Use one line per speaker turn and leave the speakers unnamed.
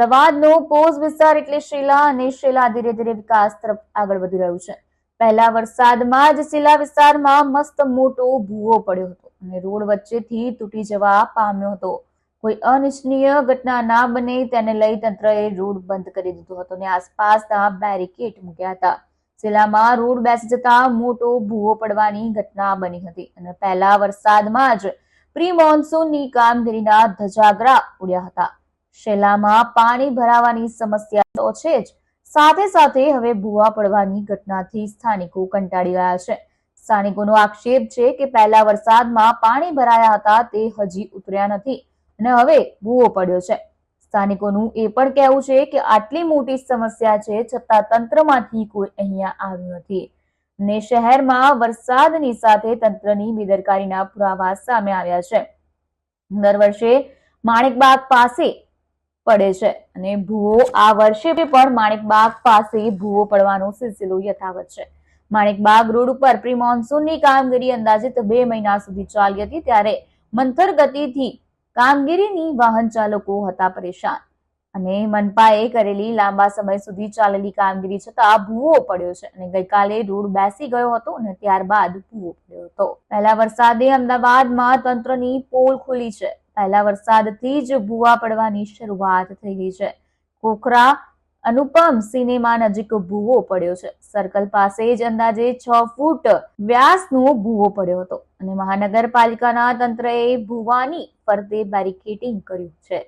અમદાવાદનો pose વિસ્તાર એટલે શિલા અને શિલા ધીરે ધીરે વિકાસ તરફ આગળ વધી રહ્યું છે. પહેલા વરસાદમાં જ શિલા વિસ્તારમાં મસ્ત મોટો ભૂવો પડ્યો હતો અને રોડ વચ્ચેથી તૂટી જવા પામ્યો હતો. કોઈ અનિચ્છનીય ઘટના ના બને તેને લઈ તંત્રએ રોડ બંધ કરી દીધો હતો અને આસપાસના બેરિકેડ મૂક્યા હતા. શિલામાં રોડ બેસી જતા મોટો ભૂવો પડવાની ઘટના બની હતી અને પહેલા વરસાદમાં જ પ્રી મોન્સૂનની કામગીરીના ધજાગરા ઉડ્યા હતા. શેલામાં પાણી ભરાવાની સમસ્યા તો છે જ. સાથે સાથે હવે ભૂવા પડવાની ઘટનાથી સ્થાનિકો કંટાળી ગયા છે. સ્થાનિકોનો આક્ષેપ છે કે પહેલા વરસાદમાં પાણી ભરાયા હતા તે હજી ઉતર્યા નથી અને હવે ભૂવો પડ્યો છે. સ્થાનિકોનું એ પણ કહેવું છે કે આટલી મોટી સમસ્યા છે છતાં તંત્રમાંથી કોઈ અહીંયા આવ્યું નથી. ને શહેરમાં વરસાદની સાથે તંત્રની બેદરકારીના પુરાવા સામે આવ્યા છે. દર વર્ષે માણેકબાગ પાસે પડે છે. અને ભૂવો આ વર્ષે પણ માણેકબાગ પાસે ભૂવો પડવાનો સિલસિલો યથાવત છે. માણેકબાગ રોડ ઉપર પ્રી મોન્સૂનની કામગીરી અંદાજિત બે મહિના સુધી ચાલી હતી ત્યારે મંથર ગતિથી કામગીરીની વાહન ચાલકો હતા પરેશાન. અને મનપાએ કરેલી લાંબા સમય સુધી ચાલેલી કામગીરી છતાં ભૂવો પડ્યો છે અને ગઈકાલે રોડ બેસી ગયો હતો અને ત્યારબાદ ભૂવો પડ્યો હતો. પહેલા વરસાદે અમદાવાદમાં તંત્રની પોલ ખુલી છે. પહેલા વરસાદથી જ ભૂવા પડવાની શરૂઆત થઈ ગઈ છે. કોકરા અનુપમ સિનેમા નજીક ભૂવો પડ્યો છે. સર્કલ પાસે જ અંદાજે છ ફૂટ વ્યાસનો ભૂવો પડ્યો હતો અને મહાનગરપાલિકાના તંત્રએ ભૂવાની ફરતે બેરિકેડિંગ કર્યું છે.